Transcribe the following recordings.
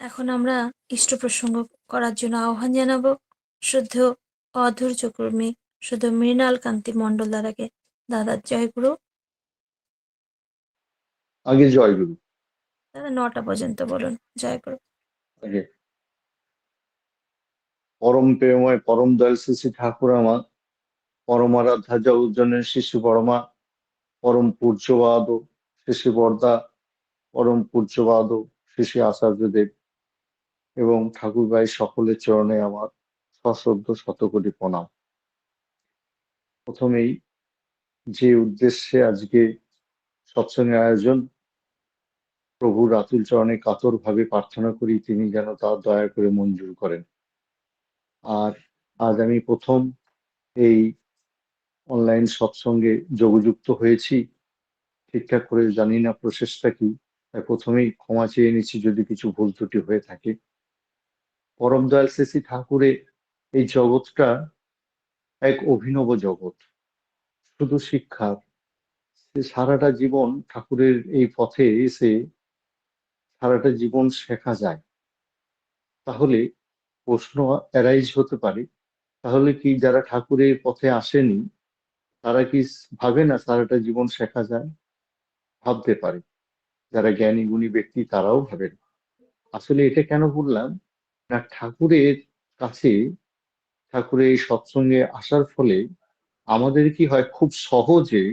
এখন আমরা ইষ্ট প্রসঙ্গ করার জন্য আহ্বান জানাব। শ্রদ্ধেয় অধৈর্য কর্মী শুধু মৃণাল কান্তি মন্ডল দ্বারাকে। দাদার জয়গুরু আগে জয়গুরু দাদা নটা পর্যন্ত বলুন। জয়গুরু আগে। পরম প্রেময় পরম দয়াল শ্রী শ্রী ঠাকুর আমার পরমারাধ্যা জগজ্জনের শিশু পরমা পরম পূজ্যবাদ শিশু বর্দা পরম পূজ্যবাদ শিশু আচার্যদেব। এবং ঠাকুর ভাই সকলের চরণে আমার সশ্রদ্ধ শতকোটি প্রণাম। প্রথমেই যে উদ্দেশ্যে আজকে সৎসঙ্গের আয়োজন, প্রভু রাতুল চরণে কাতর ভাবে প্রার্থনা করি, তিনি যেন তা দয়া করে মঞ্জুর করেন। আর আজ আমি প্রথম এই অনলাইন সৎসঙ্গে যোগযুক্ত হয়েছি। ঠিকঠাক করে জানি না প্রসেসটা কি, তাই প্রথমেই ক্ষমা চেয়ে নিচ্ছি যদি কিছু ভুল ত্রুটি হয়ে থাকে। পরম দয়াল শ্রী ঠাকুরের এই জগৎটা এক অভিনব জগৎ। শুধু শিক্ষার সারাটা জীবন ঠাকুরের এই পথে এসে সারাটা জীবন শেখা যায়। তাহলে প্রশ্ন অ্যারাইজ হতে পারে, তাহলে কি যারা ঠাকুরের পথে আসেনি, তারা কি ভাবে না সারাটা জীবন শেখা যায়? ভাবতে পারে। যারা জ্ঞানী গুণী ব্যক্তি তারাও ভাবেন। আসলে এটা কেন বললাম? না ঠাকুরের কাছে, ঠাকুরের সৎসঙ্গে আসার ফলে আমাদের কি হয়, খুব সহজে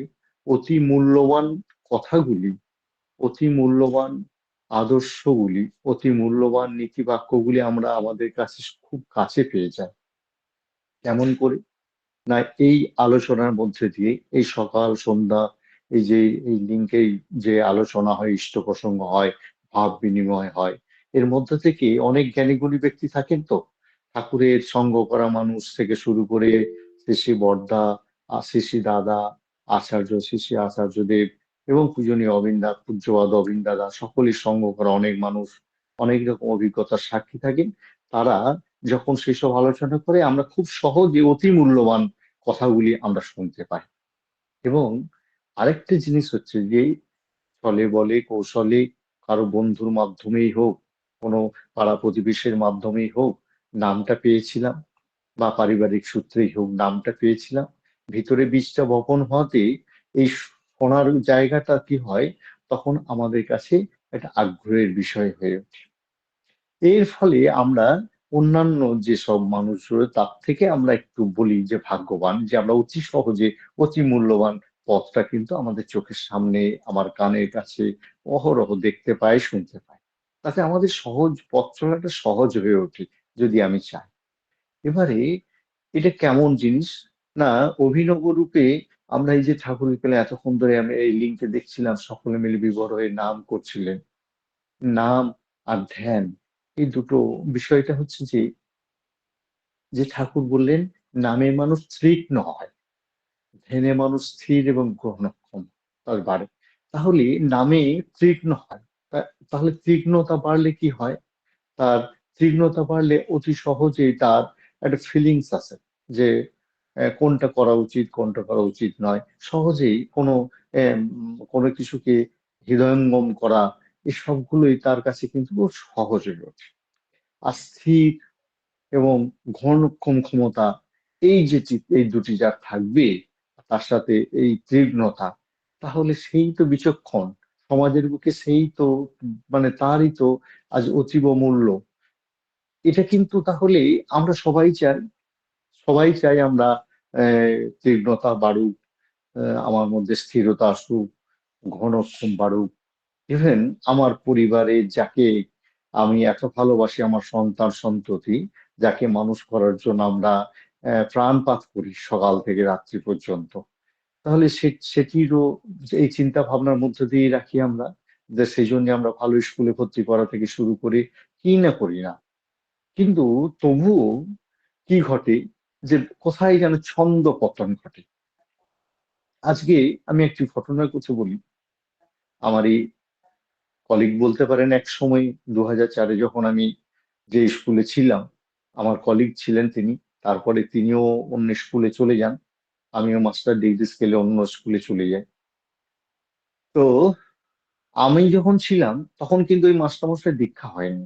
অতি মূল্যবান কথাগুলি, অতি মূল্যবান আদর্শগুলি, অতি মূল্যবান নীতি বাক্যগুলি আমরা আমাদের কাছে খুব কাছে পেয়ে যাই। কেমন করে? না, এই আলোচনার মধ্যে দিয়ে এই সকাল, সন্ধ্যা, এই যে, এই লিঙ্কেই যে আলোচনা হয় ইষ্ট প্রসঙ্গ হয়, ভাব বিনিময় হয় এর মধ্যে থেকে অনেক জ্ঞানীগুণী ব্যক্তি থাকেন তো। ঠাকুরের সঙ্গ করা মানুষ থেকে শুরু করে শ্রী বর্দা শ্রী দাদা, আচার্য শ্রী আচার্যদেব এবং পূজনীয় অবিন্দা পূজ্যবাদ অবিন দাদা সকলের সঙ্গ করা অনেক মানুষ, অনেক রকম অভিজ্ঞতার সাক্ষী থাকেন। তারা যখন সেসব আলোচনা করে, আমরা খুব সহজে অতি মূল্যবান কথাগুলি আমরা শুনতে পাই। এবং আরেকটা জিনিস হচ্ছে যে ছলে বলে কৌশলে কারও বন্ধুর মাধ্যমেই হোক কোনো পাড়া প্রতিবেশের মাধ্যমেই হোক নামটা পেয়েছিলাম বা পারিবারিক সূত্রেই হোক নামটা পেয়েছিলাম। ভিতরে বীজটা বপন হওয়াতে এই শোনার জায়গাটা কি হয় তখন আমাদের কাছে একটা আগ্রহের বিষয় হয়ে ওঠে। এর ফলে আমরা অন্যান্য যেসব মানুষ তার থেকে আমরা একটু বলি যে ভাগ্যবান, যে আমরা অতি সহজে অতি মূল্যবান পথটা কিন্তু আমাদের চোখের সামনে, আমার কানের কাছে অহরহ দেখতে পাই, শুনতে পাই। তাতে আমাদের সহজ পথ চলাটা সহজ হয়ে ওঠে যদি আমি চাই। এবারে এটা কেমন জিনিস? না, অভিনব রূপে আমরা এই যে ঠাকুর পেলে এতক্ষণ ধরে আমি এই লিঙ্কে দেখছিলাম, সকলে মিলে বিবর হয়ে নাম করছিলেন। নাম আর ধ্যান, এই দুটো বিষয়টা হচ্ছে যে যে ঠাকুর বললেন, নামে মানুষ তীক্ষ্ণ হয় ধ্যানে মানুষ স্থির এবং গ্রহণক্ষম, তার বাড়ে তাহলে নামে তীক্ষ্ণ হয় তাহলে তীক্ষ্ণতা বাড়লে কি হয়? তার তীক্ষ্ণতা বাড়লে অতি সহজেই তার একটা ফিলিংস আছে যে কোনটা করা উচিত, কোনটা করা উচিত নয়। সহজেই কোনো কোনো কিছুকে হৃদয়ঙ্গম করা এই সবগুলোই তার কাছে কিন্তু সহজ হয়ে ওঠে আর স্থির এবং ঘনক্ষম ক্ষমতা, এই যে এই দুটি যার থাকবে, তার সাথে এই তীক্ষ্ণতা, তাহলে সেই তো বিচক্ষণ সমাজের বুকে সেই তো মানে তারই তো আজ অতীব মূল্য। এটা কিন্তু তাহলে আমরা সবাই চাই সবাই চাই আমরা তীক্ষ্ণতা বাড়ুক আমার মধ্যে স্থিরতা আসুক ঘনক্ষম বাড়ুক। ইভেন আমার পরিবারে যাকে আমি এত ভালোবাসি, আমার সন্তান সন্ততি, যাকে মানুষ করার জন্য আমরা প্রাণপাত করি সকাল থেকে রাত্রি পর্যন্ত। তাহলে সেটিরও এই চিন্তা ভাবনার মধ্যে দিয়ে রাখি আমরা, যে সেই জন্য আমরা ভালো স্কুলে ভর্তি করা থেকে শুরু করে কি না করি না। কিন্তু তবুও কি ঘটে যে কোথায় যেন ছন্দ পতন ঘটে। আজকে আমি একটি ঘটনার কথা বলি। আমার এই কলিগ বলতে পারেন এক সময় দু চারে যখন আমি যে স্কুলে ছিলাম, আমার কলিগ ছিলেন তিনি, তারপরে তিনিও অন্য স্কুলে চলে যান। আমিও মাস্টার ডিগ্রি স্কেলে অন্য স্কুলে চলে যাই তো আমি যখন ছিলাম, তখন কিন্তু ওই মাস্টারমশাই দীক্ষা হয়নি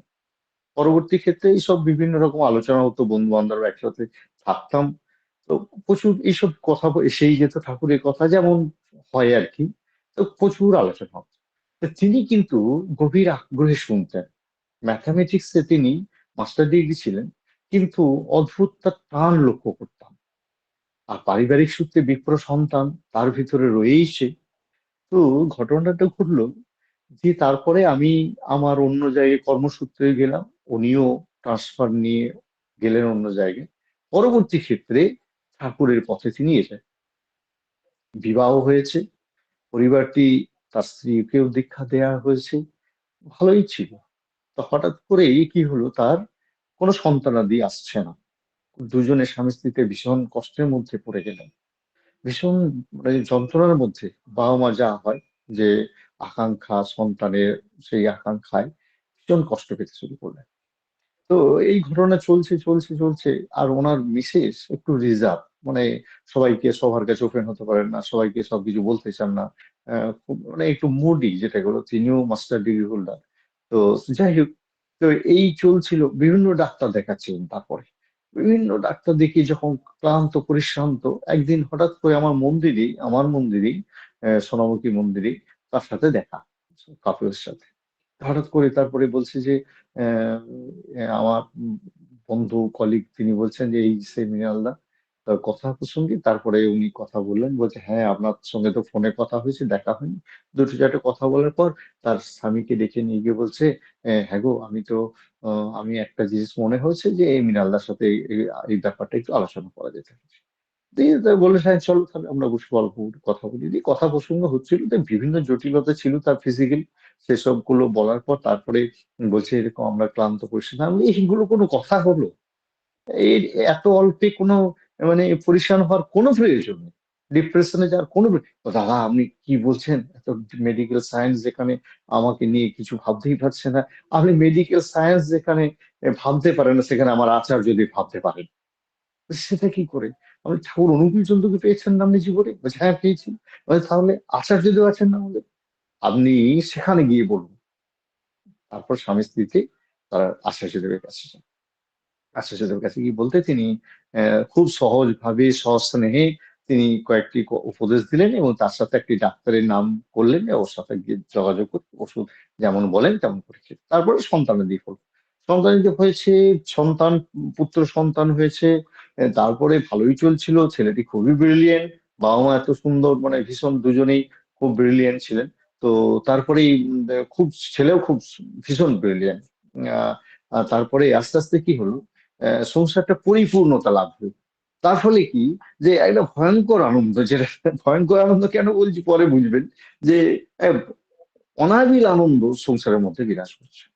পরবর্তী ক্ষেত্রে এইসব বিভিন্ন রকম আলোচনা হতো বন্ধু-বান্ধব একসাথে থাকতাম। তো প্রচুর এইসব কথা এসেই যেত ঠাকুরের কথা যেমন হয় আর কি, তো প্রচুর আলোচনা হতো। তিনি কিন্তু গভীর আগ্রহে শুনতেন। ম্যাথমেটিক্স তিনি মাস্টার ডিগ্রি ছিলেন। কিন্তু অদ্ভুত তার টান লক্ষ্য করতাম। আর পারিবারিক সূত্রে বিপ্র সন্তান তার ভিতরে রয়েইছে। তো ঘটনাটা ঘটলো যে তারপরে আমি আমার অন্য জায়গায় কর্মসূত্রে গেলাম। উনিও ট্রান্সফার নিয়ে গেলেন অন্য জায়গায়। পরবর্তী ক্ষেত্রে ঠাকুরের পথে তিনি এলেন। বিবাহ হয়েছে। পরিবারটি তার স্ত্রীকেও দীক্ষা দেয়া হয়েছে। ভালোই ছিল। তো হঠাৎ করেই কি হলো, তার কোন সন্তানাদি আসছে না। দুজনে স্বামী-স্ত্রীতে ভীষণ কষ্টের মধ্যে পড়ে গেলেন। ভীষণ মানে যন্ত্রণার মধ্যে বাবা-মা যা হয় যে আকাঙ্ক্ষা সন্তানের সেই আকাঙ্খায় ভীষণ কষ্ট পেতে শুরু করলেন। তো এই ঘটনা চলছে, চলছে, চলছে। আর ওনার মিসেস একটু রিজার্ভ। মানে সবাইকে সবার কাছে ওপেন হতে পারেন না। সবাইকে সবকিছু বলতে চান না। মানে একটু মুডি যেটা হলো তিনিও মাস্টার ডিগ্রি হোল্ডার। তো যাই হোক, তো এই চলছিল। বিভিন্ন ডাক্তার দেখাচ্ছিলেন তারপরে। বিভিন্ন ডাক্তার দেখিয়ে যখন ক্লান্ত পরিশ্রান্ত একদিন হঠাৎ করে আমার মন্দিরেই আমার মন্দিরেই সোনামুখী মন্দিরেই তার সাথে দেখা কাপলের সাথে। হঠাৎ করে তারপরে বলছে যে আমার বন্ধু কলিগ তিনি বলছেন যে, "এই সে মৃণালদা।" কথা প্রসঙ্গে তারপরে উনি কথা বললেন। বলছে, "হ্যাঁ, আপনার সঙ্গে তো ফোনে কথা হয়েছে, দেখা হয়নি।" দুটো চারটে কথা বলার পর তার স্বামীকে ডেকে নিয়ে গিয়ে বলছে, "অ্যা হ্যাঁ গো আমি তো আমি একটা জিনিস মনে হয়েছে যে এই মৃণালদার সাথে এই এই এই ব্যাপারটা একটু আলোচনা করা যেতে পারে।" দিয়ে তা বলল, "হ্যাঁ, চলো তাহলে আমরা বসে গল্প কথা বলি।" দিয়ে কথা প্রসঙ্গ হচ্ছিল তো বিভিন্ন জটিলতা ছিল তার ফিজিক্যালি। সেসবগুলো বলার পর তারপরে বলছে, "এরকম আমরা ক্লান্ত পরিশ্রান্ত।" আমি "এগুলো কোনো কথা হলো? এর এত অল্পে কোনো মানে পরিশ্রান হওয়ার কোনো প্রয়োজন নেই। ডিপ্রেশন যাওয়ার কোনো "দাদা আপনি কি বলছেন? এত মেডিকেল সায়েন্স যেখানে আমাকে নিয়ে কিছু ভাবতেই পারছে না। আপনি মেডিকেল সায়েন্স যেখানে ভাবতে পারেন না সেখানে আমার আচার যদি ভাবতে পারেন। সেটা কি করে? বলি, "ঠাকুর অনুকূল চন্দ্রকে পেয়েছেন না আপনি জীবনে?" "হ্যাঁ, পেয়েছি।" "তাহলে আচার্যদেব আছেন না আমাদের? আপনি সেখানে গিয়ে বলুন।" তারপর স্বামী-স্ত্রীতে তারা আচার্যদেবের কাছে যান। আচার্যদেবের কাছে গিয়ে বলতে তিনি খুব সহজভাবে সস্নেহে তিনি কয়েকটি উপদেশ দিলেন এবং তার সাথে একটি ডাক্তারের নাম করলেন। ওর সাথে গিয়ে যোগাযোগ করে ওষুধ যেমন বলেন তেমন করে খেলেন। তারপরে সন্তানাদি হল। সন্তানাদি হয়েছে, সন্তান পুত্র সন্তান হয়েছে। তারপরে ভালোই চলছিল। ছেলেটি খুবই ব্রিলিয়ান্ট। বাবা-মা এত সুন্দর মানে ভীষণ দুজনেই খুব ব্রিলিয়ান্ট ছিলেন। তো দে খুব ছেলেও খুব ভীষণ ব্রিলিয়ান্ট। তারপরে আস্তে, আস্তে কি হলো? সংসারটা পরিপূর্ণতা লাভ হলো। তার ফলে কি? যে একটা ভয়ঙ্কর আনন্দ যেটা ভয়ঙ্কর আনন্দ কেন বলছি পরে বুঝবেন। যে অনাবিল আনন্দ সংসারের মধ্যে বিরাজ করছে।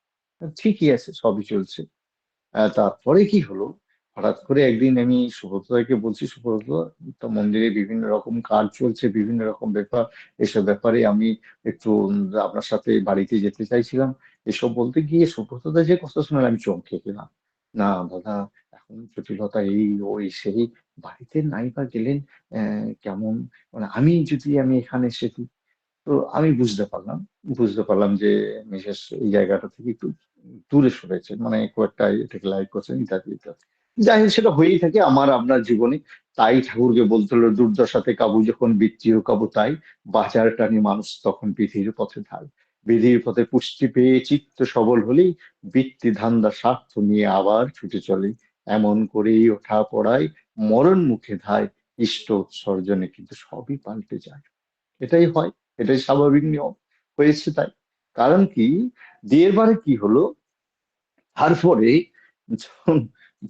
ঠিকই আছে, সবই চলছে। তারপরে কি হলো? হঠাৎ করে একদিন আমি সুব্রতদাকে বলছি, "সুব্রতদা তো মন্দিরে বিভিন্ন রকম কাজ চলছে, বিভিন্ন রকম ব্যাপার। এসব ব্যাপারে আমি একটু আপনার সাথে বাড়িতে যেতে চাইছিলাম।" এসব বলতে গিয়ে সুব্রতদা যে কথা শুনলেন আমি চমকে গেলাম। "না দাদা জটিলতা এই, ওই, সেই। বাড়িতে নাই বা গেলেন কেমন মানে আমি যদি আমি এখানে এসে তো আমি বুঝতে পারলাম। বুঝতে পারলাম যে মিসেস এই জায়গাটা থেকে একটু দূরে সরেছেন। মানে একটা এটাকে লাইক করছেন ইত্যাদি, ইত্যাদি। যাই হোক সেটা হয়েই থাকে আমার আপনার জীবনে। তাই ঠাকুরকে বলতে হলো দুর্দশাতে কাবু যখন বৃত্তিও কাবু তাই। বাজার টানি মানুষ তখন বিধির পথে ঢাল। বিধির পথে পুষ্টি পেয়ে চিত্ত সবল হলেই বৃত্তি ধান্দা স্বার্থ নিয়ে আবার ছুটে চলে। এমন করেই ওঠা পড়ায় মরণ মুখে ধায়। ইষ্ট উৎসর্জনে কিন্তু সবই পাল্টে যায়। এটাই হয়। এটাই স্বাভাবিক নিয়ম। হয়েছে তাই। কারণ কি? বিয়ের বারে কি হলো? তারপরে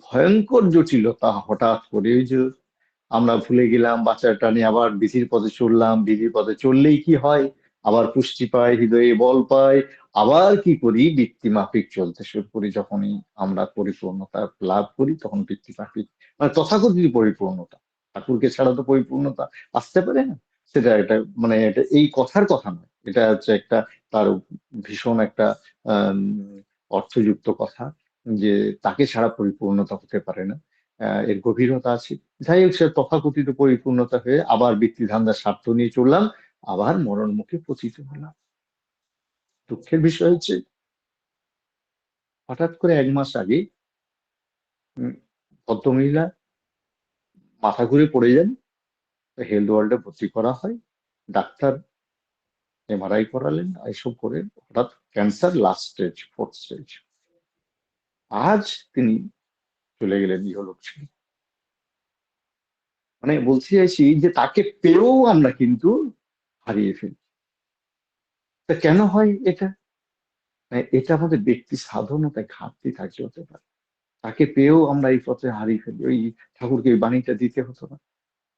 ভয়ংকর জটিলতা হঠাৎ করে ওই যে আমরা ভুলে গেলাম বাঁচার টানে আবার বিধির পথে চললাম। বিধির পথে চললেই কি হয়? আবার পুষ্টি পায়, হৃদয়ে বল পায়। আবার কি করি? বৃত্তি মাফিক চলতে শুরু করি। যখনই আমরা পরিপূর্ণতা লাভ করি তখন বৃত্তি মাফিক মানে তথাকথিত পরিপূর্ণতা। ঠাকুরকে ছাড়া তো পরিপূর্ণতা আসতে পারে না। সেটা একটা মানে এটা এই কথার কথা নয়। এটা হচ্ছে একটা তার ভীষণ একটা অর্থযুক্ত কথা। যে তাকে ছাড়া পরিপূর্ণতা হতে পারে না। এর গভীরতা আছে। যাই হোক সে তথাকথিত পরিপূর্ণতা হয়ে আবার বৃত্তি ধান্দার স্বার্থ নিয়ে চললাম। আবার মরণ মুখে পতিত হলাম। দুঃখের বিষয় হচ্ছে, হঠাৎ করে এক মাস আগে ভদ্রমহিলা মাথা ঘুরে পড়ে যান। হেলথ ওয়ার্ল্ডে ভর্তি করা হয়। ডাক্তার এমআরআই করালেন। এসব করে হঠাৎ cancer last stage fourth stage আজ তিনি চলে গেলেন ইহলোক ছেড়ে মানে বলতে চাইছি যে তাকে পেয়েও আমরা কিন্তু হারিয়ে ফেলি। তা কেন হয় এটা? মানে এটা আমাদের ব্যক্তি সাধনতায় ঘাটতি থাকছে হতে পারে। তাকে পেয়েও আমরা এই পথে হারিয়ে ফেলি। ওই ঠাকুরকে এই বাণীটা দিতে হতো না।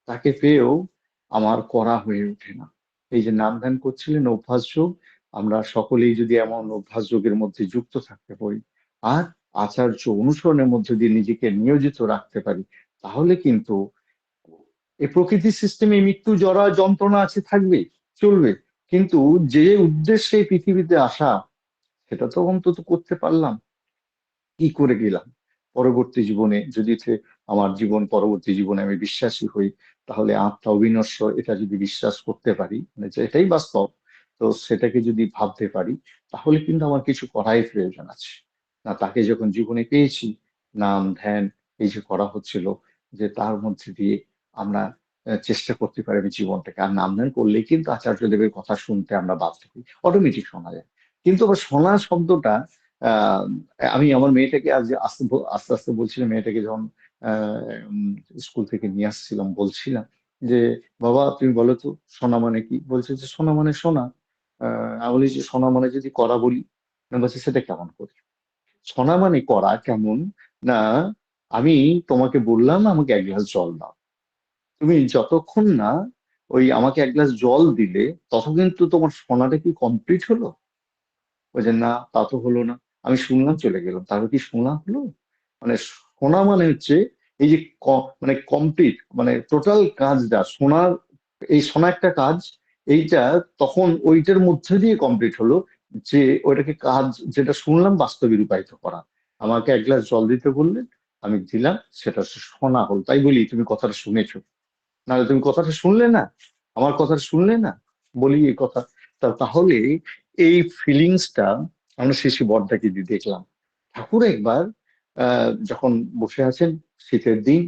তাকে পেয়েও আমার করা হয়ে ওঠে না। এই যে নাম ধ্যান করছিলেন অভ্যাস যোগ, আমরা সকলেই যদি এমন অভ্যাস যোগের মধ্যে যুক্ত থাকতে পারি আর আচার্য অনুসরণের মধ্যে দিয়ে নিজেকে নিয়োজিত রাখতে পারি, তাহলে কিন্তু এই প্রকৃতির সিস্টেমে মৃত্যু জরা যন্ত্রণা আছে থাকবে চলবে। কিন্তু যে উদ্দেশ্যে পৃথিবীতে আসা, সেটা তো অন্তত করতে পারলাম। কি করে গেলাম? পরবর্তী জীবনে যদি আমার জীবন, পরবর্তী জীবনে আমি বিশ্বাসী হই, তাহলে আত্মা অবিনশ্বর, এটা যদি বিশ্বাস করতে পারি মানে এটাই বাস্তব, তো সেটাকে যদি ভাবতে পারি, তাহলে কিন্তু আমার কিছু করাই প্রয়োজন আছে। না, তাকে যখন জীবনে পেয়েছি, নাম, ধ্যান, এই যে করা হচ্ছিল, যে তার মধ্যে দিয়ে আমরা চেষ্টা করতে পারি আমি জীবনটাকে। আর নাম ধ্যান করলেই কিন্তু আচার্য দেবের কথা শুনতে আমরা বাধ্য হই। অটোমেটিক শোনা যায়। কিন্তু আবার শোনা শব্দটা আমি আমার মেয়েটাকে আজ আস্তে আস্তে বলছিলাম মেয়েটাকে যখন স্কুল থেকে নিয়ে আসছিলাম বলছিলাম যে বাবা তুমি বলো তো সোনা মানে কি? বলছে যে সোনা মানে সোনা আহ, আমি বলি যে সোনা মানে যদি করা বলি? বলছে সেটা কেমন করি? সোনা মানে করা কেমন? না আমি তোমাকে বললাম আমাকে এক গ্লাস জল দাও। তুমি যতক্ষণ না ওই আমাকে এক গ্লাস জল দিলে তত কিন্তু তোমার সোনাটা কি কমপ্লিট হলো? বলছে না, তা তো হলো না। আমি শুনলাম চলে গেলাম। তারপর কি শোনা হলো? মানে শোনা মানে হচ্ছে এই যে মানে কমপ্লিট মানে টোটাল কাজটা শোনার এই শোনা একটা কাজ, এইটা তখন ওইটার মধ্যে দিয়ে কমপ্লিট হলো যে ওইটাকে কাজ, যেটা শুনলাম বাস্তবে রূপায়িত করা। আমাকে এক গ্লাস জল দিতে বললেন, আমি দিলাম, সেটা শোনা হলো। তাই বলি, তুমি কথাটা শুনেছো। নাহলে তুমি কথাটা শুনলে না? আমার কথাটা শুনলে না? বলি এই কথা। তাহলে এই ফিলিংসটা আমরা শিশু বর্দাকে দিয়ে দেখলাম। ঠাকুর একবার যখন বসে আছেন শীতের দিন,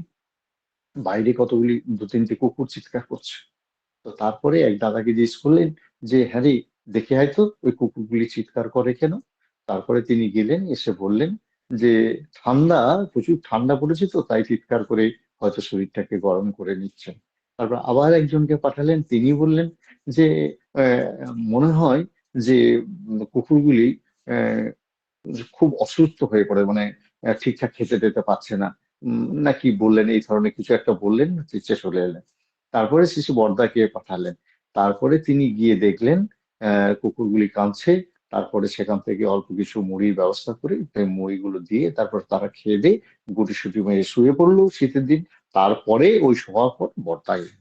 বাইরে কতগুলি দু তিনটে কুকুর চিৎকার করছে। তো তারপরে এক দাদাকে জিজ্ঞেস করলেন যে হ্যাঁ রে, দেখে হয়তো ওই কুকুরগুলি চিৎকার করে কেন? তারপরে তিনি গেলেন, এসে বললেন যে, ঠান্ডা, প্রচুর ঠান্ডা পড়েছে তো, তাই চিৎকার করে হয়তো শরীরটাকে গরম করে নিচ্ছেন। তারপর আবার একজনকে পাঠালেন তিনি বললেন যে মনে হয় যে কুকুরগুলি খুব অসুস্থ হয়ে পড়ে মানে ঠিকঠাক খেতে দিতে পারছে না। নাকি বললেন এই ধরনের কিছু একটা বললেন নিচে চলে এলেন। তারপরে শিশু বর্দাকে পাঠালেন। তারপরে তিনি গিয়ে দেখলেন কুকুরগুলি কাঁদছে। তারপরে সেখান থেকে অল্প কিছু মুড়ির ব্যবস্থা করে মুড়িগুলো দিয়ে তারপর তারা খেয়ে দিয়ে গুটি সুটি মেরে শুয়ে পড়ল শীতের দিন। তারপরে ওই শোয়ার পর বর্দা এলেন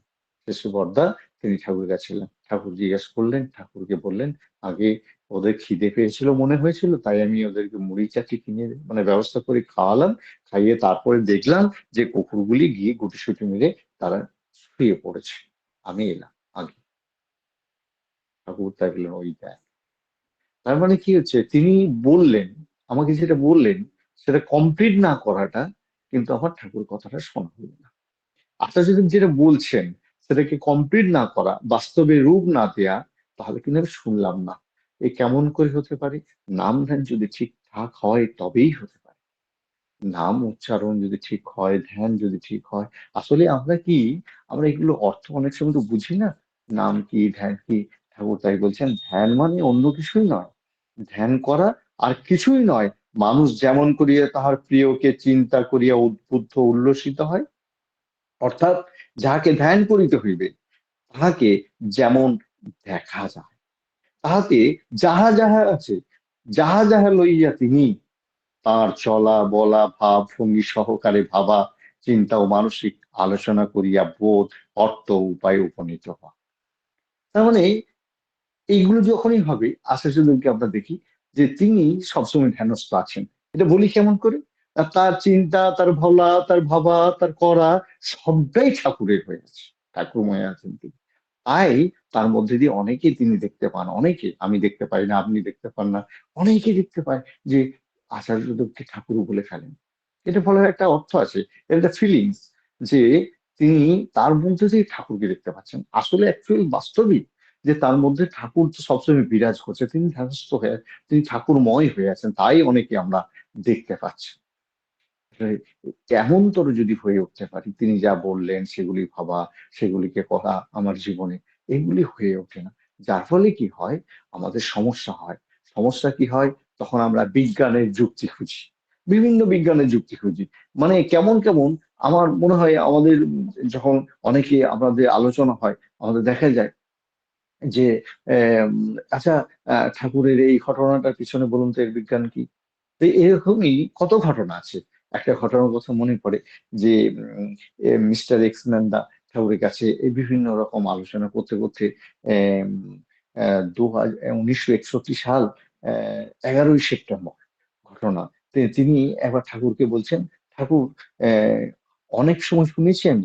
শিশু বর্দা তিনি ঠাকুর গেছিলেন। ঠাকুর জিজ্ঞেস করলেন, ঠাকুরকে বললেন, আগে ওদের খিদে পেয়েছিল মনে হয়েছিল, তাই আমি ওদেরকে মুড়ি চাটি কিনে মানে ব্যবস্থা করে খাওয়ালাম, খাইয়ে তারপরে দেখলাম যে কুকুরগুলি গিয়ে গুটি সুটি মেরে তারা শুয়ে পড়েছে। আমি এলাম আগে। ঠাকুর তাই বললেন, ওই দেখ। তার মানে কি হচ্ছে? তিনি বললেন, আমাকে যেটা বললেন, সেটা কমপ্লিট না করাটা কিন্তু আমার ঠাকুর কথাটা শোনা হলো না। আপনার যদি যেটা বলছেন, সেটাকে কমপ্লিট না করা, বাস্তবে রূপ না দেয়া, তাহলে কিন্তু আমি শুনলাম না। এ কেমন করে হতে পারে? নাম ধ্যান যদি ঠিকঠাক হয়, তবেই হতে পারে। নাম উচ্চারণ যদি ঠিক হয়, ধ্যান যদি ঠিক হয়, আসলে আমরা কি, আমরা এগুলো অর্থ অনেক সময় তো বুঝি না। নাম কি, ধ্যান কি? ঠাকুর তাই বলছেন, ধ্যান মানে অন্য কিছুই নয়। ধ্যান করা আর কিছুই নয় মানুষ যেমন করিয়া তাহার প্রিয়কে চিন্তা করিয়া উদ্বুদ্ধ উল্লসিত হয়, অর্থাৎ যাহাকে ধ্যান করিতে হইবে, তাহাকে যেমন দেখা যায়। তাহাতে যাহা যাহা আছে, যাহা যাহা লইয়া তিনি তার চলা, বলা, ভাব, ভঙ্গি সহকারে ভাবা, চিন্তা ও মানসিক আলোচনা করিয়া বোধ, অর্থ, উপায় উপনীত হওয়া। তার মানে এইগুলো যখনই হবে আশা আশ্বাসদেরকে আমরা দেখি যে তিনি সবসময় ধ্যানস্থ আছেন। এটা বলি কেমন করে? তার চিন্তা, তার ভোলা, তার ভাবা, তার করা সবটাই ঠাকুরের হয়ে আছে ঠাকুরময় আছেন তিনি। তাই তার মধ্যে দিয়ে অনেকে তিনি দেখতে পান, অনেকে, আমি দেখতে পাই না, আপনি দেখতে পান না অনেকে দেখতে পায় যে আচার্যদেবকে ঠাকুর বলে ফেলেন। এটা বলার একটা অর্থ আছে একটা ফিলিংস যে তিনি তার মধ্যে দিয়ে ঠাকুরকে দেখতে পাচ্ছেন। আসলে অ্যাকচুয়ালি বাস্তবিক যে তার মধ্যে ঠাকুর তো সবসময় বিরাজ করছে, তিনি ধ্যানস্থ হয়ে, তিনি ঠাকুরময় হয়ে আছেন, তাই অনেকে আমরা দেখতে পাচ্ছি। কেমনতর যদি হয়ে উঠতে পারি, তিনি যা বললেন সেগুলি ভাবা, সেগুলিকে করা আমার জীবনে, এগুলি হয়ে ওঠে না। যার ফলে কি হয়, আমাদের সমস্যা হয়। সমস্যা কি হয়? তখন আমরা বিজ্ঞানের যুক্তি খুঁজি, বিভিন্ন বিজ্ঞানের যুক্তি খুঁজি। মানে কেমন কেমন, আমার মনে হয় আমাদের যখন অনেকে আমাদের আলোচনা হয়, আমাদের দেখা যায় যে আচ্ছা ঠাকুরের এই ঘটনাটার পিছনে বলুন তো এর বিজ্ঞান কি? তো এরকমই কত ঘটনা আছে? একটা ঘটনার কথা মনে পড়ে যে মিস্টার এক্স ম্যান্দা ঠাকুরের কাছে বিভিন্ন রকম আলোচনা করতে করতে দু উনিশশো একষট্টি সাল এগারোই সেপ্টেম্বর ঘটনা। তিনি একবার ঠাকুরকে বলছেন, ঠাকুর অনেক সময় শুনেছেন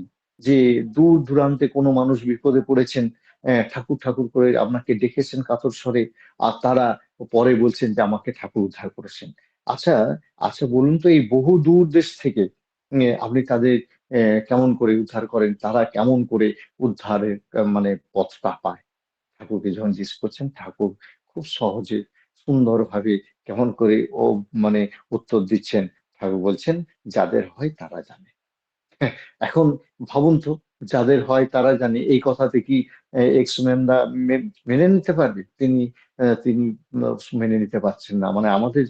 যে দূর দূরান্তে কোনো মানুষ বিপদে পড়েছেন ঠাকুর ঠাকুর করে আপনাকে ডেকেছেন কাতর স্বরে আর তারা পরে বলছেন যে আমাকে ঠাকুর উদ্ধার করেছেন। আচ্ছা আচ্ছা বলুন তো এই বহু দূর দেশ থেকে আপনি তাদের কেমন করে উদ্ধার করেন? তারা কেমন করে উদ্ধারের মানে পথটা পায়? ঠাকুরকে যখন জিজ্ঞেস করছেন ঠাকুর খুব সহজে সুন্দরভাবে কেমন করে ও মানে উত্তর দিচ্ছেন। ঠাকুর বলছেন যাদের হয় তারা জানে। হ্যাঁ, এখন ভাবুন তো যাদের হয় তারা জানে। এই কথাতে কি এক্স ম্যানরা মেনে নিতে পারবে? তিনি তিনি মেনে নিতে পারছেন না। মানে আমাদের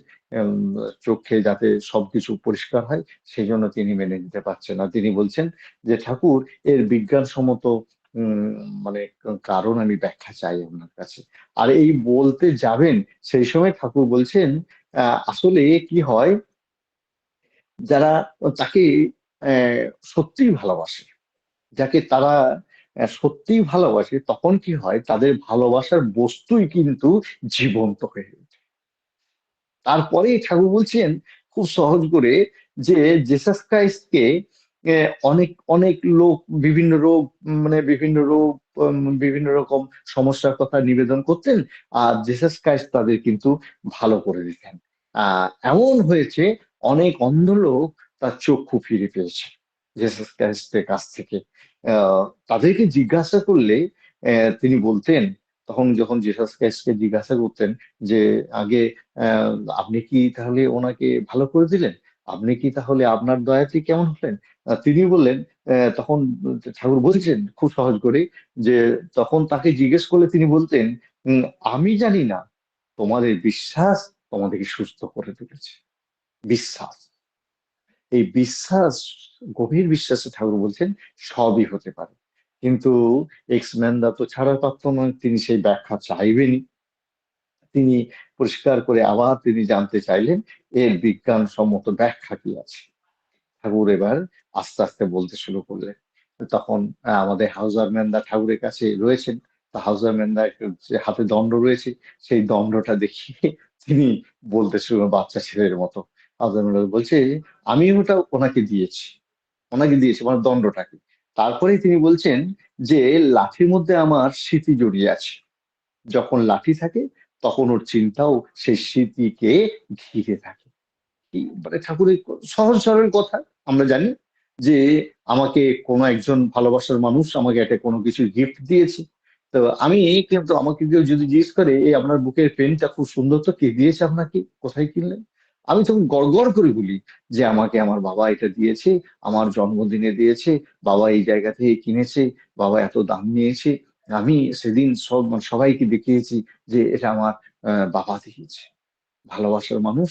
চোখে যাতে সবকিছু পরিষ্কার হয় সেই জন্য তিনি মেনে নিতে পারছেন না। তিনি বলছেন যে, ঠাকুর, এর বিজ্ঞানসম্মত মানে কারণ আমি ব্যাখ্যা চাই আপনার কাছে। আর এই বলতে যাবেন, সেই সময় ঠাকুর বলছেন আসলে কি হয়, যারা তাকে সত্যিই ভালোবাসে। যাকে তারা সত্যিই ভালোবাসে, তখন কি হয়? তাদের ভালোবাসার বস্তুই কিন্তু জীবন্ত হয়ে ওঠে। তারপরে ঠাকুর বলছেন খুব সহজ করে যে জেসাস ক্রাইস্টকে অনেক অনেক লোক, বিভিন্ন রোগ মানে বিভিন্ন রোগ বিভিন্ন রকম সমস্যার কথা নিবেদন করতেন আর জেসাস ক্রাইস্ট তাদের কিন্তু ভালো করে দিতেন। আহ, এমন হয়েছে অনেক অন্ধ লোক তার চক্ষু ফিরে পেয়েছে। জেসাস ক্রাইস্টের কাছ থেকে তাদেরকে জিজ্ঞাসা করলে তিনি বলতেন তখন যখন জেসাস ক্রাইস্টকে জিজ্ঞাসা করতেন যে আগে আপনি কি তাহলে ওনাকে ভালো করে দিলেন? আপনি কি তাহলে আপনার দয়াতে কেমন হলেন? তিনি বললেন তখন ঠাকুর বলছেন খুব সহজ করে যে তখন তাকে জিজ্ঞেস করলে তিনি বলতেন "উম, আমি জানি না তোমাদের বিশ্বাস তোমাদেরকে সুস্থ করে তুলেছে। বিশ্বাস। এই বিশ্বাস, গভীর বিশ্বাসে ঠাকুর বলছেন, সবই হতে পারে। কিন্তু এক্স ম্যানদা তো ছাড়া পাত্র নয়, তিনি সেই ব্যাখ্যা চাইবেনই। তিনি পরিষ্কার করে আবার তিনি জানতে চাইলেন, এর বিজ্ঞানসম্মত ব্যাখ্যা কি আছে? ঠাকুর এবার আস্তে আস্তে বলতে শুরু করলেন। তখন আমাদের হাউজার ম্যানদা ঠাকুরের কাছে রয়েছেন। তো হাউজার যে হাতে দণ্ড রয়েছে, সেই দণ্ডটা দেখিয়ে তিনি বলতে শুরু বাচ্চা ছেলের মতো। বলছে, আমি ওটা ওনাকে দিয়েছি ওনাকে দিয়েছি আমার দণ্ডটাকে। তারপরে তিনি বলছেন যে, লাঠির মধ্যে আমার স্মৃতি জড়িয়ে আছে। যখন লাঠি থাকে, তখন ওর চিন্তাও সেই স্মৃতিকে ঘিরে থাকে। মানে ঠাকুরের সহজ সরল কথা। আমরা জানি যে, আমাকে কোনো একজন ভালোবাসার মানুষ আমাকে একটা কোনো কিছু গিফট দিয়েছে। তো আমি কিন্তু আমাকে কেউ যদি জিজ্ঞেস করে, এই আপনার বুকের পেনটা খুব সুন্দর তো, কে দিয়েছে আপনাকে? কোথায় কিনলেন? আমি তখন গড়গড় করে বলি যে আমাকে আমার বাবা এটা দিয়েছে, আমার জন্মদিনে দিয়েছে, বাবা এই জায়গা থেকে কিনেছে, বাবা এত দাম নিয়েছে। আমি সেদিন সব মানে সবাইকে দেখিয়েছি যে এটা আমার বাবা দিয়েছে। ভালোবাসার মানুষ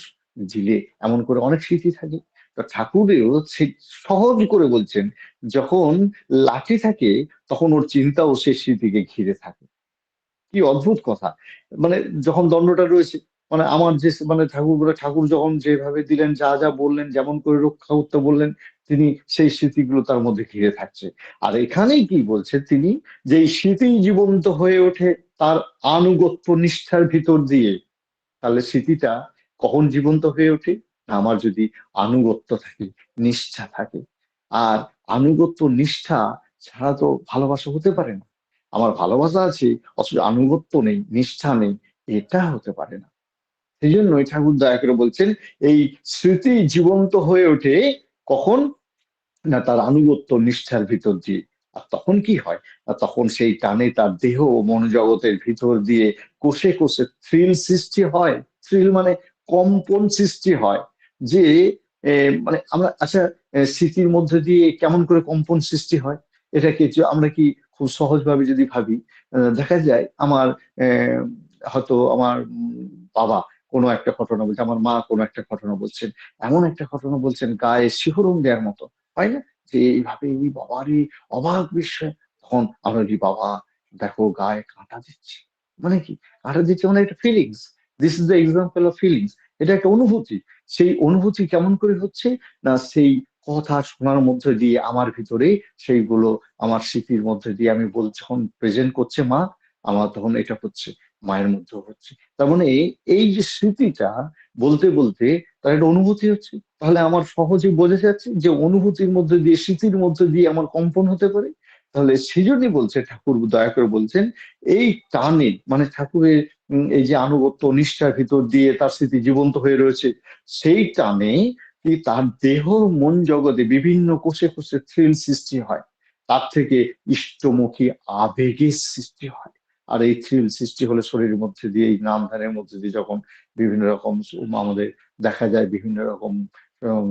দিলে এমন করে অনেক স্মৃতি থাকে। তো ঠাকুরেও সহজ করে বলছেন, যখন লাঠি থাকে তখন ওর চিন্তাও সে স্মৃতিকে ঘিরে থাকে। কি অদ্ভুত কথা। মানে যখন দণ্ডটা রয়েছে মানে আমার যে মানে ঠাকুর ঠাকুর যখন যেভাবে দিলেন যা যা বললেন যেমন করে রক্ষা করতে বললেন তিনি সেই স্মৃতিগুলো তার মধ্যে ঘিরে থাকছে। আর এখানেই কি বলছে তিনি যে স্মৃতি জীবন্ত হয়ে ওঠে তার আনুগত্য নিষ্ঠার ভিতর দিয়ে। তাহলে স্মৃতিটা কখন জীবন্ত হয়ে ওঠে? না, আমার যদি আনুগত্য থাকে নিষ্ঠা থাকে। আর আনুগত্য নিষ্ঠা ছাড়া তো ভালোবাসা হতে পারে না। আমার ভালোবাসা আছে অথচ আনুগত্য নেই নিষ্ঠা নেই এটা হতে পারে না। সেই জন্যই ঠাকুর দয়া করে বলছেন, এই স্মৃতি জীবন্ত হয়ে ওঠে কখন? না তার আনুগত্য নিষ্ঠার ভিতর দিয়ে। আর তখন কি হয়? আর তখন সেই টানে তার দেহ ও মনোজগতের ভিতর দিয়ে কোষে কোষে থ্রিল সৃষ্টি হয়। থ্রিল মানে কম্পন সৃষ্টি হয়। যে মানে আমরা আচ্ছা স্মৃতির মধ্যে দিয়ে কেমন করে কম্পন সৃষ্টি হয়? এটাকে আমরা কি খুব সহজভাবে যদি ভাবি দেখা যায় আমার হয়তো আমার বাবা কোনো একটা ঘটনা বলছে, আমার মা কোনো একটা ঘটনা বলছেন, এমন একটা ঘটনা বলছেন, গায়ে শিহরণ দেওয়ার মতো হয় না? যে এইভাবে এই বাবারই অবাক বিষয় তখন আমরা বাবা, দেখো গায়ে কাঁটা দিচ্ছে। মানে কি? কাঁটা দিচ্ছে মানে একটা feelings this is the example of feelings এটা একটা অনুভূতি। সেই অনুভূতি কেমন করে হচ্ছে? না, সেই কথা শোনার মধ্যে দিয়ে আমার ভিতরে সেইগুলো আমার স্মৃতির মধ্যে দিয়ে আমি বল যখন প্রেজেন্ট করছে মা, আমার তখন এটা হচ্ছে। মায়ের মধ্যে হচ্ছে। তার মানে এই যে স্মৃতিটা বলতে বলতে তার একটা অনুভূতি হচ্ছে। তাহলে আমার সহজে বোঝা যাচ্ছে যে অনুভূতির মধ্যে দিয়ে, স্মৃতির মধ্যে দিয়ে আমার কম্পন হতে পারে। তাহলে সেজন্যই বলছে, ঠাকুর দয়া করে বলছেন, এই টানে মানে ঠাকুরের এই যে আনুগত্য, নিষ্ঠার ভিতর দিয়ে তার স্মৃতি জীবন্ত হয়ে রয়েছে, সেই টানে তার দেহ মন জগতে বিভিন্ন কোষে কোষে থ্রিল সৃষ্টি হয়। তার থেকে ইষ্টমুখী আবেগের সৃষ্টি হয়। আর এই থ্রিল সৃষ্টি হলে শরীরের মধ্যে দিয়ে, এই নাম ধ্যানের মধ্যে দিয়ে যখন বিভিন্ন রকম আমাদের দেখা যায়, বিভিন্ন রকম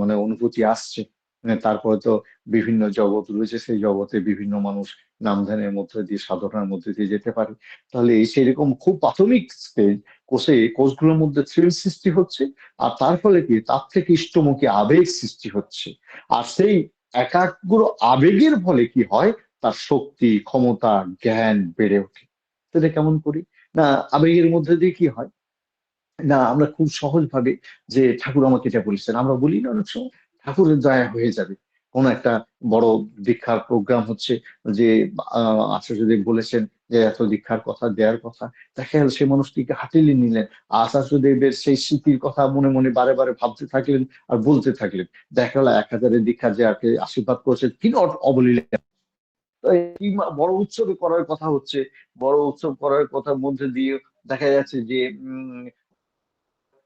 মানে অনুভূতি আসছে মানে তারপরে তো বিভিন্ন জগৎ রয়েছে, সেই জগতে বিভিন্ন মানুষ নাম ধ্যানের মধ্যে দিয়ে, সাধনার মধ্যে দিয়ে যেতে পারে। তাহলে সেরকম খুব প্রাথমিক স্টেজ কোষে কোষগুলোর মধ্যে থ্রিল সৃষ্টি হচ্ছে, আর তার ফলে কি? তার থেকে ইষ্টমুখী আবেগ সৃষ্টি হচ্ছে। আর সেই একাগ্র আবেগের ফলে কি হয়? তার শক্তি, ক্ষমতা, জ্ঞান বেড়ে ওঠে। সেটা কেমন করি? না, আবেগের মধ্যে দিয়ে কি হয়? না, আমরা খুব সহজ ভাবে যে ঠাকুর আমাকে এটা বলেছেন, আমরা বলি না, অনেক সময় ঠাকুরের দয়া হয়ে যাবে। কোন একটা বড় দীক্ষার প্রোগ্রাম হচ্ছে যে আচার্যদেব বলেছেন যে, এত দীক্ষার কথা দেওয়ার কথা। দেখা গেল সেই মানুষটিকে হাতিয়ে নিলেন আচার্যদেবের সেই স্মৃতির কথা মনে মনে বারে বারে ভাবতে থাকলেন আর বলতে থাকলেন। দেখা গেল এক হাজারের দীক্ষা যে আগে আশীর্বাদ করেছেন তিনি মা- বড় উৎসবে করার কথা হচ্ছে। বড় উৎসব করার কথার মধ্যে দিয়ে দেখা যাচ্ছে যে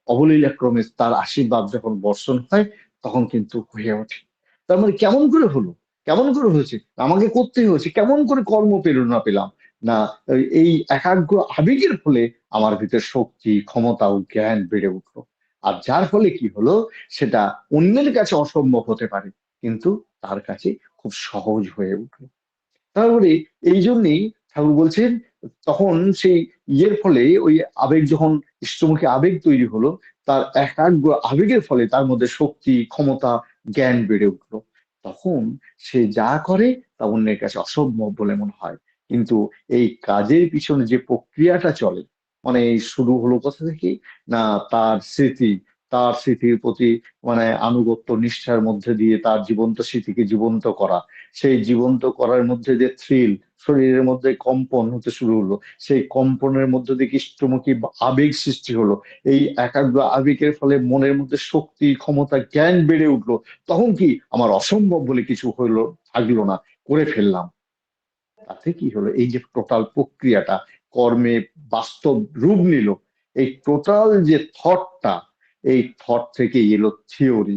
অবলীলাক্রমে তার আশীর্বাদ যখন বর্ষণ হয়, তখন কিন্তু হয়ে ওঠে। তার মানে কেমন করে হলো? কেমন করে হয়েছে? আমাকে করতে হয়েছে। কেমন করে কর্ম প্রেরণা পেলাম? না, এই একাগ্র আবেগের ফলে আমার ভিতরে শক্তি, ক্ষমতা ও জ্ঞান বেড়ে উঠল। আর যার ফলে কি হলো? সেটা অন্যের কাছে অসম্ভব হতে পারে, কিন্তু তার কাছে খুব সহজ হয়ে উঠল। তারপরে এই জন্যেই ঠাকুর বলছেন, তখন সেই ইয়ের ফলে ওই আবেগ যখন ইষ্টমুখী আবেগ তৈরি হলো, তার একাগ্র আবেগের ফলে তার মধ্যে শক্তি, ক্ষমতা, জ্ঞান বেড়ে উঠল। তখন সে যা করে তা অন্যের কাছে অসম্ভব বলে মনে হয়। কিন্তু এই কাজের পিছনে যে প্রক্রিয়াটা চলে মানে শুরু হলো কথা থেকে? না, তার স্মৃতি তার স্মৃতির প্রতি মানে আনুগত্য নিষ্ঠার মধ্যে দিয়ে তার জীবন্ত স্মৃতিকে জীবন্ত করা। সেই জীবন্ত করার মধ্যে যে থ্রিল শরীরের মধ্যে কম্পন হতে শুরু হলো। সেই কম্পনের মধ্যে দিয়ে ইষ্টমুখী আবেগ সৃষ্টি হলো। এই একাগ্র আবেগের ফলে মনের মধ্যে শক্তি, ক্ষমতা, জ্ঞান বেড়ে উঠল। তখন কি আমার অসম্ভব বলে কিছু হইল থাকল না, করে ফেললাম। তাতে কি হলো? এই যে টোটাল প্রক্রিয়াটা, কর্মে বাস্তব রূপ নিল। এই টোটাল যে থটটা এই থট থেকে এলো থিওরি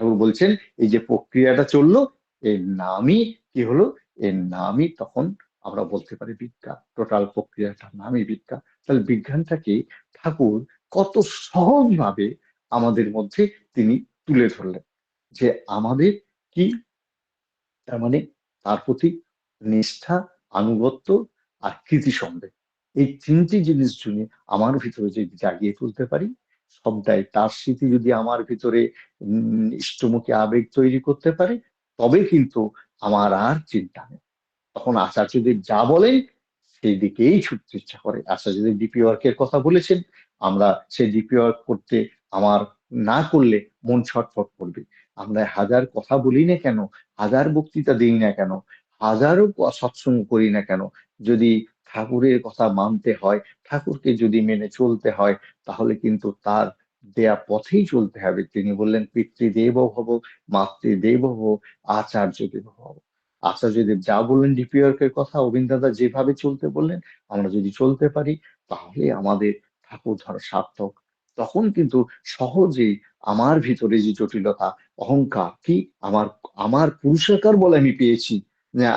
ঠাকুর বলছেন, এই যে প্রক্রিয়াটা চলল, এর নামই কি হলো? এর নামই তখন আমরা বলতে পারি বিজ্ঞান। টোটাল প্রক্রিয়াটার নামই বিজ্ঞান। তাহলে বিজ্ঞানটাকে ঠাকুর কত সহজভাবে আমাদের মধ্যে তিনি তুলে ধরলেন যে আমাদের কি তার মানে তার প্রতি নিষ্ঠা, আনুগত্য আর কৃতি সন্দেহ এই তিনটি জিনিস যদি আমার ভিতরে যদি জাগিয়ে তুলতে পারি সবটাই তার স্মৃতি যদি আমার ভিতরে ইষ্টমুখী আবেগ তৈরি করতে পারে, তবে কিন্তু আমার আর চিন্তা নেই। তখন আচার্যদেব যা বলেন সেই দিকেই ছুটতে ইচ্ছা করে। আচার্যদেব ডিপি ওয়ার্কের কথা বলেছেন, আমরা সেই ডিপি ওয়ার্ক করতে আমার না করলে মন ছটফট করবে। আমরা হাজার কথা বলি না কেন, হাজার বক্তৃতা দিই না কেন, হাজারও সৎসঙ্গ করি না কেন, যদি ঠাকুরের কথা মানতে হয়, ঠাকুরকে যদি মেনে চলতে হয়, তাহলে কিন্তু তার দেয়া পথেই চলতে হবে। তিনি বললেন, পিতৃদেব ভব, মাতৃদেব ভব আচার্য দেব ভব। আচার্যদেব যা বললেন, ডিপিওয়ার্কের কথা অবিন দাদা যেভাবে চলতে বললেন, আমরা যদি চলতে পারি, তাহলে আমাদের ঠাকুর ধরা সার্থক। তখন কিন্তু সহজেই আমার ভিতরে যে জটিলতা, অহংকার, কি আমার আমার পুরুষাকার বলে আমি পেয়েছি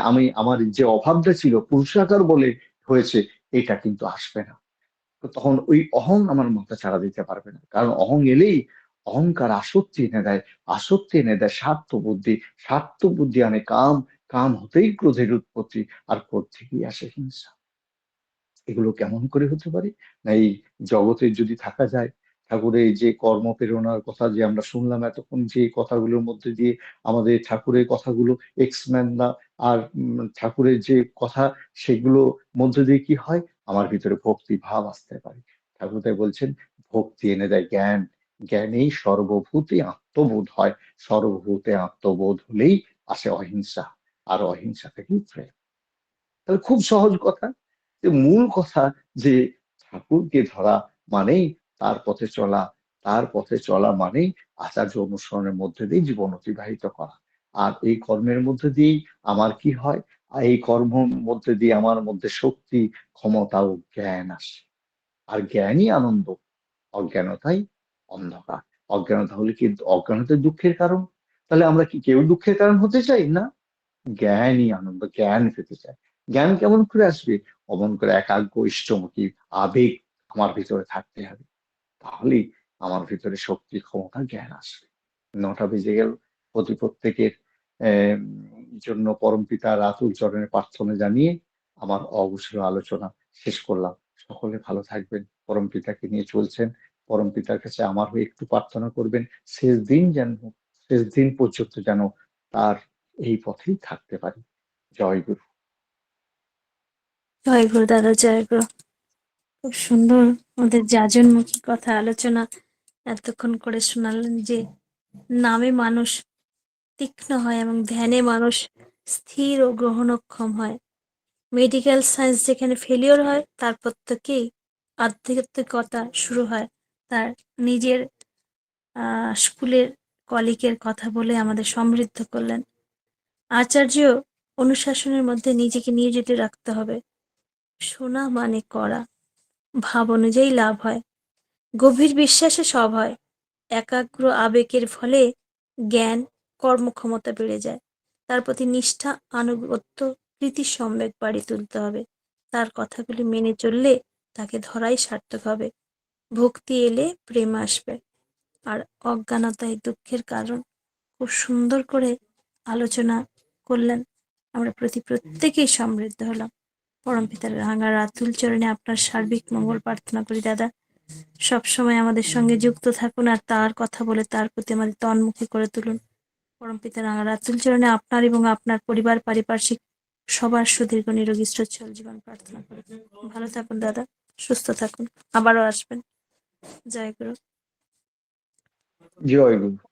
আমি, আমার যে অভাবটা ছিল, পুরুষাকার বলে হয়েছে, এটা কিন্তু আসবে না। তো তখন ওই অহং আমার মাথা ছাড়া দিতে পারবে না। কারণ অহং এলেই অহংকার আসক্তি এনে দেয়, আসক্তি এনে দেয় স্বার্থ বুদ্ধি। স্বার্থ বুদ্ধি আনে কাম কাম হতেই ক্রোধের উৎপত্তি আর ক্রোধ থেকেই আসে হিংসা। এগুলো কেমন করে হতে পারে? না এই জগতে যদি থাকা যায় ঠাকুরের যে কর্মপ্রেরণার কথা যে আমরা শুনলাম এতক্ষণ, যে কথাগুলোর মধ্যে দিয়ে আমাদের ঠাকুরের কথাগুলো এক্সম্যান না, আর ঠাকুরের যে কথা সেগুলো মধ্যে দিয়ে কি হয়? আমার ভিতরে ভক্তি ভাব আসতে পারে। ঠাকুর তাই বলছেন, ভক্তি এনে দেয় জ্ঞান। জ্ঞানেই সর্বভূতে আত্মবোধ হয়। সর্বভূতে আত্মবোধ হলেই আসে অহিংসা, আর অহিংসা থেকেই প্রেম। তাহলে খুব সহজ কথা। যে মূল কথা যে ঠাকুরকে ধরা মানেই তার পথে চলা, তার পথে চলা মানেই আচার্য অনুসরণের মধ্যে দিয়ে জীবন অতিবাহিত করা। আর এই কর্মের মধ্যে দিয়েই আমার কি হয়? এই কর্মের মধ্যে দিয়ে আমার মধ্যে শক্তি, ক্ষমতা ও জ্ঞান আসে। আর জ্ঞানই আনন্দ, অজ্ঞানতাই অন্ধকার। অজ্ঞানতা হলে কি অজ্ঞানতা দুঃখের কারণ? তাহলে আমরা কি কেউ দুঃখের কারণ হতে চাই? না, জ্ঞানই আনন্দ, জ্ঞান পেতে চাই। জ্ঞান কেমন করে আসবে? অমন করে একাগ্র ইষ্টমুখী আবেগ আমার ভিতরে থাকতে হবে। তাহলেই আমার ভিতরে শক্তি, ক্ষমতা, জ্ঞান আসবে। নটা বেজে গেল। প্রতি প্রত্যেকের জন্য পরম পিতা রাতুল চরণের প্রার্থনা জানিয়ে আমার অবসর আলোচনা শেষ করলাম। সকলে ভালো থাকবেন। পরম পিতাকে নিয়ে চলছেন। পরম পিতার কাছে আমার হয়ে একটু প্রার্থনা করবেন। শেষ দিন যেন, শেষ দিন পর্যন্ত যেন তার এই পথেই থাকতে পারি। জয় গুরু। জয় গুরু দাদা, জয় গুরু। খুব সুন্দর আমাদের যাজনমুখী কথা আলোচনা এতক্ষণ করে শোনালেন যে নামে মানুষ তীক্ষ্ণ হয় এবং ধ্যানে মানুষ স্থির ও গ্রহণক্ষম হয়। মেডিকেল সায়েন্স যেখানে ফেলিওর হয় তারপর থেকেই আধ্যাত্মিকতা শুরু হয়। তার নিজের স্কুলের কলিকের কথা বলে আমাদের সমৃদ্ধ করলেন। আচার্য অনুশাসনের মধ্যে নিজেকে নিয়োজিত রাখতে হবে। শোনা মানে করা। ভাব অনুযায়ী লাভ হয়। গভীর বিশ্বাসে সব হয়। একাগ্র আবেগের ফলে জ্ঞান, কর্মক্ষমতা বেড়ে যায়। তার প্রতি নিষ্ঠা, আনুগত্য, প্রীতি সম্বেক বাড়িয়ে তুলতে হবে। তার কথাগুলি মেনে চললে তাকে ধরাই সার্থক হবে। ভক্তি এলে প্রেম আসবে। আর অজ্ঞানতাই দুঃখের কারণ। খুব সুন্দর করে আলোচনা করলেন। আমরা প্রতি প্রত্যেকেই সমৃদ্ধ হলাম। পরম পিতার রাঙা রাতুল চরণে আপনার সার্বিক মঙ্গল প্রার্থনা করি, দাদা। সব সময় আমাদের সঙ্গে যুক্ত থাকুন আর তার কথা বলে তার প্রতি আমাদের তন্মুখী করে তুলুন। পরম পিতার রাঙা রাতুল চরণে আপনার এবং আপনার পরিবার, পারিপার্শ্বিক সবার সুদীর্ঘ নিরোগী সচ্ছল জীবন প্রার্থনা করি। ভালো থাকুন, দাদা। সুস্থ থাকুন। আবারও আসবেন। জয় গুরু। জয় গুরু।